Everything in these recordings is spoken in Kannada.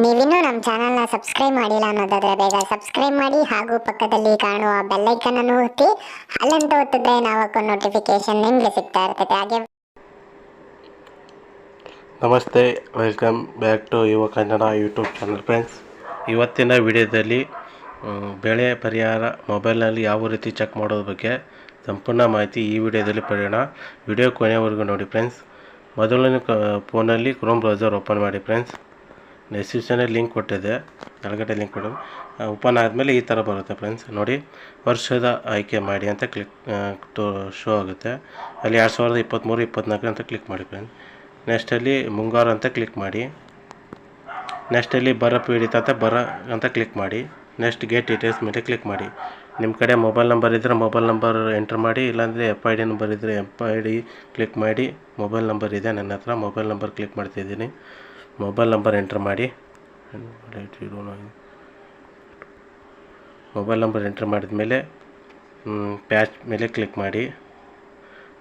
ನೀವಿನ್ನೂ ನಮ್ಮ ಚಾನಲ್ನ ಸಬ್ಸ್ಕ್ರೈಬ್ ಮಾಡಿಲ್ಲ ಅನ್ನೋದಾದರೆ ಬೇಗ ಸಬ್ಸ್ಕ್ರೈಬ್ ಮಾಡಿ ಹಾಗೂ ಪಕ್ಕದಲ್ಲಿ ಕಾಣುವ ಬೆಲ್ಲೈಕನ್ ಅನ್ನು ಒತ್ತಿ, ಅಲ್ಲಂತ ಒತ್ತಿದ್ರೆ ನಾವು ನೋಟಿಫಿಕೇಶನ್ ನಿಮಗೆ ಸಿಗ್ತಾ ಇರ್ತೈತೆ ಹಾಗೆ ನಮಸ್ತೆ ವೆಲ್ಕಮ್ ಬ್ಯಾಕ್ ಟು ಯುವ ಕನ್ನಡ ಯೂಟ್ಯೂಬ್ ಚಾನಲ್ ಫ್ರೆಂಡ್ಸ್ ಇವತ್ತಿನ ವಿಡಿಯೋದಲ್ಲಿ ಬೆಳೆ ಪರಿಹಾರ ಮೊಬೈಲ್ನಲ್ಲಿ ಯಾವ ರೀತಿ ಚೆಕ್ ಮಾಡೋದ್ರ ಬಗ್ಗೆ ಸಂಪೂರ್ಣ ಮಾಹಿತಿ ಈ ವಿಡಿಯೋದಲ್ಲಿ ಪಡೆಯೋಣ. ವಿಡಿಯೋ ಕೊನೆಯವರೆಗೂ ನೋಡಿ ಫ್ರೆಂಡ್ಸ್ ಮೊದಲನೇ ಫೋನಲ್ಲಿ ಕ್ರೋಮ್ ಬ್ರೌಸರ್ ಓಪನ್ ಮಾಡಿ ಫ್ರೆಂಡ್ಸ್ ಡಿಸ್ಕ್ರಿಪ್ಷನಲ್ಲಿ ಲಿಂಕ್ ಕೊಟ್ಟಿದೆ. ಕೆಳಗಡೆ ಲಿಂಕ್ ಕೊಡೋದು ಓಪನ್ ಆದಮೇಲೆ ಈ ಥರ ಬರುತ್ತೆ ಫ್ರೆಂಡ್ಸ್ ನೋಡಿ, ವರ್ಷದ ಆಯ್ಕೆ ಮಾಡಿ ಅಂತ ಕ್ಲಿಕ್ ಶೋ ಆಗುತ್ತೆ. ಅಲ್ಲಿ ಎರಡು ಸಾವಿರದ ಇಪ್ಪತ್ತ್ಮೂರು ಇಪ್ಪತ್ತ್ನಾಲ್ಕು ಅಂತ ಕ್ಲಿಕ್ ಮಾಡಿ ಫ್ರೆಂಡ್ಸ್ ನೆಕ್ಸ್ಟಲ್ಲಿ ಮುಂಗಾರು ಅಂತ ಕ್ಲಿಕ್ ಮಾಡಿ. ನೆಕ್ಸ್ಟಲ್ಲಿ ಬರ ಪೀಡಿತ ಅಂತ ಬರ ಅಂತ ಕ್ಲಿಕ್ ಮಾಡಿ. ನೆಕ್ಸ್ಟ್ ಗೇಟ್ ಡೀಟೇಲ್ಸ್ ಮೇಲೆ ಕ್ಲಿಕ್ ಮಾಡಿ. ನಿಮ್ಮ ಕಡೆ ಮೊಬೈಲ್ ನಂಬರ್ ಇದ್ದರೆ ಮೊಬೈಲ್ ನಂಬರ್ ಎಂಟ್ರ್ ಮಾಡಿ, ಇಲ್ಲಾಂದರೆ ಎಫ್ ಐ ಡಿ ನಂಬರ್ ಇದ್ದರೆ ಎಫ್ ಐ ಡಿ ಕ್ಲಿಕ್ ಮಾಡಿ. ಮೊಬೈಲ್ ನಂಬರ್ ಇದೆ, ನನ್ನ ಹತ್ರ ಮೊಬೈಲ್ ನಂಬರ್ ಕ್ಲಿಕ್ ಮಾಡ್ತಿದ್ದೀನಿ. ಮೊಬೈಲ್ ನಂಬರ್ ಎಂಟ್ರ್ ಮಾಡಿ. ಮೊಬೈಲ್ ನಂಬರ್ ಎಂಟ್ರ್ ಮಾಡಿದ ಮೇಲೆ ಪ್ಯಾಚ್ ಮೇಲೆ ಕ್ಲಿಕ್ ಮಾಡಿ.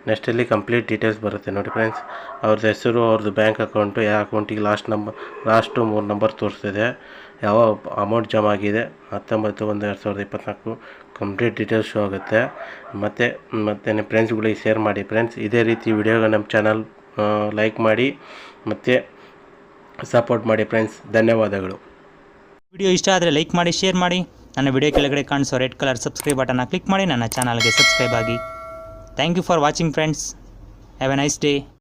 ನೆಕ್ಸ್ಟಲ್ಲಿ ಕಂಪ್ಲೀಟ್ ಡೀಟೇಲ್ಸ್ ಬರುತ್ತೆ. ನೋಡಿ ಫ್ರೆಂಡ್ಸ್ ಅವ್ರದ್ದು ಹೆಸರು ಅವ್ರದ್ದು ಬ್ಯಾಂಕ್ ಅಕೌಂಟು ಯಾವ ಅಕೌಂಟಿಗೆ ಲಾಸ್ಟ್ ನಂಬರ್ ಲಾಸ್ಟು ಮೂರು ನಂಬರ್ ತೋರಿಸ್ತಿದೆ. ಯಾವ ಅಮೌಂಟ್ ಜಮಾ ಆಗಿದೆ? ಹತ್ತೊಂಬತ್ತು, ಒಂದು ಎರಡು ಸಾವಿರದ ಇಪ್ಪತ್ತ್ನಾಲ್ಕು ಕಂಪ್ಲೀಟ್ ಡೀಟೇಲ್ಸ್ ಶೋ ಆಗುತ್ತೆ. ಮತ್ತು ಮತ್ತು ನಿಮ್ಮ ಫ್ರೆಂಡ್ಸ್ಗಳಿಗೆ ಶೇರ್ ಮಾಡಿ. ಫ್ರೆಂಡ್ಸ್ ಇದೇ ರೀತಿ ವಿಡಿಯೋಗ ನಮ್ಮ ಚಾನಲ್ ಲೈಕ್ ಮಾಡಿ. ಮತ್ತು ಸಪೋರ್ಟ್ ಮಾಡಿ ಫ್ರೆಂಡ್ಸ್, ಧನ್ಯವಾದಗಳು. ವಿಡಿಯೋ ಇಷ್ಟ ಆದರೆ ಲೈಕ್ ಮಾಡಿ, ಶೇರ್ ಮಾಡಿ. ನನ್ನ ವಿಡಿಯೋ ಕೆಳಗಡೆ ಕಾಣಿಸೋ ರೆಡ್ ಕಲರ್ ಸಬ್ಸ್ಕ್ರೈಬ್ ಬಟನ್ನ ಕ್ಲಿಕ್ ಮಾಡಿ, ನನ್ನ ಚಾನಲ್ಗೆ ಸಬ್ಸ್ಕ್ರೈಬ್ ಆಗಿ. Thank you for watching friends. Have a nice day.